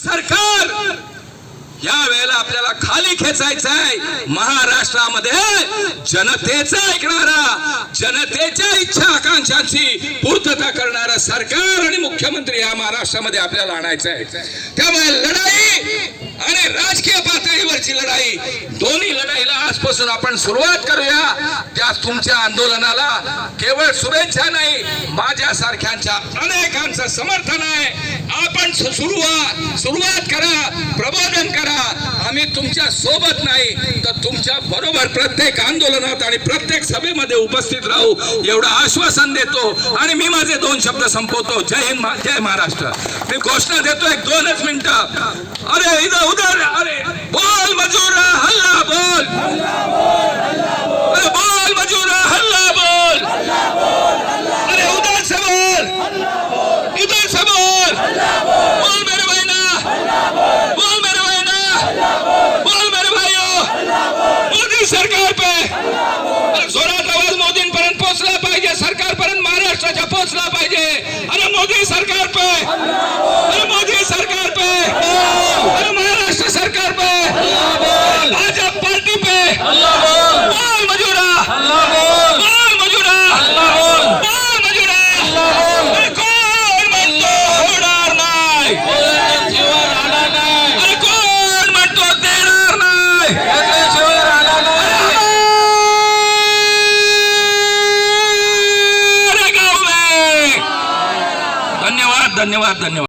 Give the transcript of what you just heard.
सरकार या वेळेला आपल्याला खाली खेचायचं आहे महाराष्ट्रामध्ये जनतेचा ऐकणारा जनतेच्या इच्छा आकांक्षांची पूर्तता करणारा सरकार आणि मुख्यमंत्री या महाराष्ट्रामध्ये आपल्याला आणायचं आहे त्यामुळे लढाई आणि राजकीय पातळीवरची लढाई आजपासून आपण सुरुवात करूया. त्या तुमच्या आंदोलनाला केवळ शुभेच्छा नाही माझ्या सारख्यांच्या अनेकांचं समर्थन आहे. आपण सुरुवात सुरुवात करा प्रबोधन करा. आम्ही तुमच्यासोबत नाही तर तुमच्या बरोबर प्रत्येक आंदोलनात आणि प्रत्येक सभेमध्ये उपस्थित राहू एवढं आश्वासन देतो. आणि मी माझे दोन शब्द संपवतो. जय हिंद जय महाराष्ट्र. मी घोषणा देतो एक दोनच मिनिटं. अरे इथं उदर अरे. सरकार पे. जोरात आवाज मोदींपर्यंत पोहोचला पाहिजे सरकारपर्यंत महाराष्ट्राच्या पोहोचला पाहिजे. अरे मोदी सरकार पे. धन्यवाद धन्यवाद